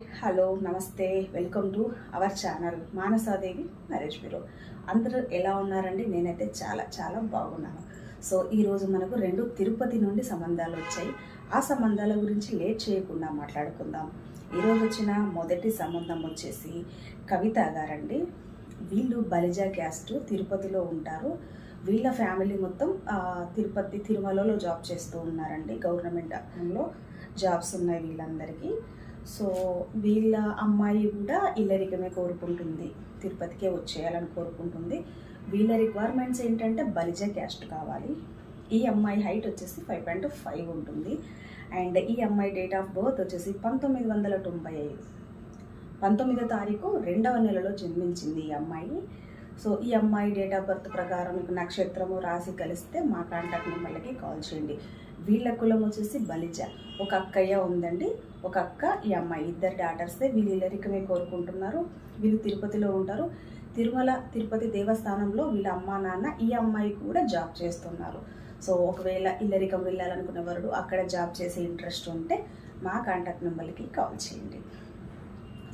Hello నమస్తే. Welcome to our channel Manasadevi Naresh bureau. అందరూ ఎలా ఉన్నారండి? నేనైతే చాలా చాలా బాగున్నాను. సో ఈరోజు మనకు రెండు తిరుపతి నుండి సంబంధాలు వచ్చాయి. ఆ సంబంధాల గురించి లేట్ చేయకుండా మాట్లాడుకుందాం. ఈరోజు వచ్చిన మొదటి సంబంధం వచ్చేసి కవిత గారండి. వీళ్ళు బలిజా క్యాస్ట్ తిరుపతిలో ఉంటారు. వీళ్ళ ఫ్యామిలీ మొత్తం తిరుపతి తిరుమలలో జాబ్ చేస్తూ ఉన్నారండి. గవర్నమెంట్లో జాబ్స్ ఉన్నాయి వీళ్ళందరికీ. సో వీళ్ళ అమ్మాయి కూడా ఇల్లరికమే కోరుకుంటుంది. తిరుపతికే వచ్చేయాలని కోరుకుంటుంది. వీళ్ళ రిక్వైర్మెంట్స్ ఏంటంటే బలిజ క్యాస్ట్ కావాలి. ఈ అమ్మాయి హైట్ వచ్చేసి ఫైవ్ పాయింట్ ఫైవ్ ఉంటుంది. అండ్ ఈ అమ్మాయి డేట్ ఆఫ్ బర్త్ వచ్చేసి పంతొమ్మిది వందల తొంభై ఐదు. పంతొమ్మిదో తారీఖు రెండవ నెలలో జన్మించింది ఈ అమ్మాయి. సో ఈ అమ్మాయి డేట్ ఆఫ్ బర్త్ ప్రకారం మీకు నక్షత్రము రాసి కలిస్తే మా కాంటాక్ట్ నెంబర్లకి కాల్ చేయండి. వీళ్ళ కులం వచ్చేసి బలిజ. ఒక అక్కయ్య ఉందండి ఒక అక్క ఈ అమ్మాయి. ఇద్దరు డాటర్సే వీళ్ళు ఇల్లరికమే కోరుకుంటున్నారు. వీళ్ళు తిరుపతిలో ఉంటారు. తిరుమల తిరుపతి దేవస్థానంలో వీళ్ళ అమ్మా నాన్న ఈ అమ్మాయి కూడా జాబ్ చేస్తున్నారు. సో ఒకవేళ ఇల్లరికం వెళ్ళాలనుకునే వారు అక్కడ జాబ్ చేసే ఇంట్రెస్ట్ ఉంటే మా కాంటాక్ట్ నెంబర్కి కాల్ చేయండి.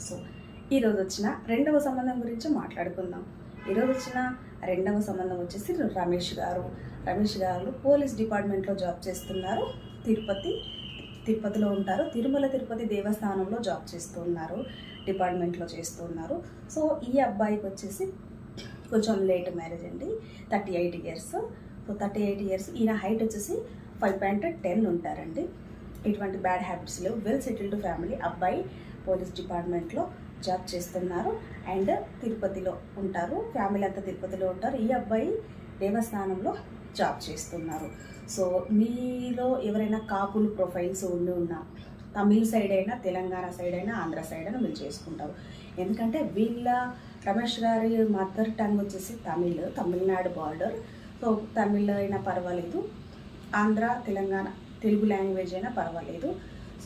సో ఈరోజు వచ్చిన రెండవ సంబంధం గురించి మాట్లాడుకుందాం. ఈరోజు వచ్చిన రెండవ సంబంధం వచ్చేసి రమేష్ గారు. రమేష్ గారు పోలీస్ డిపార్ట్మెంట్లో జాబ్ చేస్తున్నారు. తిరుపతి తిరుపతిలో ఉంటారు. తిరుమల తిరుపతి దేవస్థానంలో జాబ్ చేస్తున్నారు. డిపార్ట్మెంట్లో చేస్తున్నారు. సో ఈ అబ్బాయికి వచ్చేసి కొంచెం లేట్ మ్యారేజ్ అండి. Thirty eight years. So thirty eight years. ఈయన హైట్ వచ్చేసి ఫైవ్ పాయింట్ టెన్ ఉంటారండి. ఇటువంటి బ్యాడ్ హ్యాబిట్స్ లేవు. వెల్ సెటిల్డ్ ఫ్యామిలీ అబ్బాయి. పోలీస్ డిపార్ట్మెంట్లో జాబ్ చేస్తున్నారు. అండ్ తిరుపతిలో ఉంటారు. ఫ్యామిలీ అంతా తిరుపతిలో ఉంటారు. ఈ అబ్బాయి దేవస్థానంలో జాబ్ చేస్తున్నారు. సో మీలో ఎవరైనా కాపులు ప్రొఫైల్స్ ఉండి ఉన్నా తమిళ్ సైడ్ అయినా తెలంగాణ సైడ్ అయినా ఆంధ్ర సైడ్ అయినా మీరు చేసుకుంటారు. ఎందుకంటే వీళ్ళ రమేష్ గారి మదర్ టంగ్ వచ్చేసి తమిళ్ తమిళనాడు బార్డర్ సో తమిళ్ అయినా పర్వాలేదు. ఆంధ్ర తెలంగాణ తెలుగు లాంగ్వేజ్ అయినా పర్వాలేదు.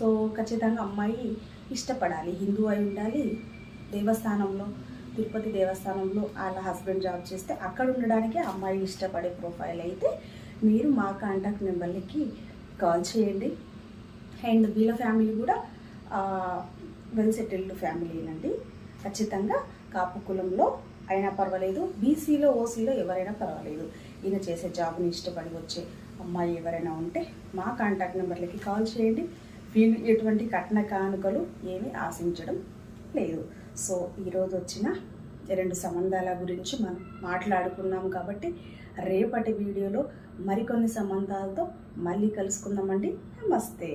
సో ఖచ్చితంగా అమ్మాయి ఇష్టపడాలి. హిందూ అయి ఉండాలి. దేవస్థానంలో తిరుపతి దేవస్థానంలో వాళ్ళ హస్బెండ్ జాబ్ చేస్తే అక్కడ ఉండడానికి అమ్మాయి ఇష్టపడే ప్రొఫైల్ అయితే మీరు మా కాంటాక్ట్ నెంబర్లకి కాల్ చేయండి. అండ్ వీళ్ళ ఫ్యామిలీ కూడా వెల్ సెటిల్డ్ ఫ్యామిలీనండి ఖచ్చితంగా కాపు కులంలో అయినా పర్వాలేదు. బీసీలో ఓసీలో ఎవరైనా పర్వాలేదు. ఈయన చేసే జాబ్ని ఇష్టపడి వచ్చే అమ్మాయి ఎవరైనా ఉంటే మా కాంటాక్ట్ నెంబర్లకి కాల్ చేయండి. వీళ్ళు ఎటువంటి కట్న కానుకలు ఏమీ ఆశించడం లేదు. సో ఈరోజు వచ్చిన రెండు సంబంధాల గురించి మనం మాట్లాడుకున్నాం కాబట్టి రేపటి వీడియోలో మరికొన్ని సంబంధాలతో మళ్ళీ కలుసుకుందామండి. నమస్తే.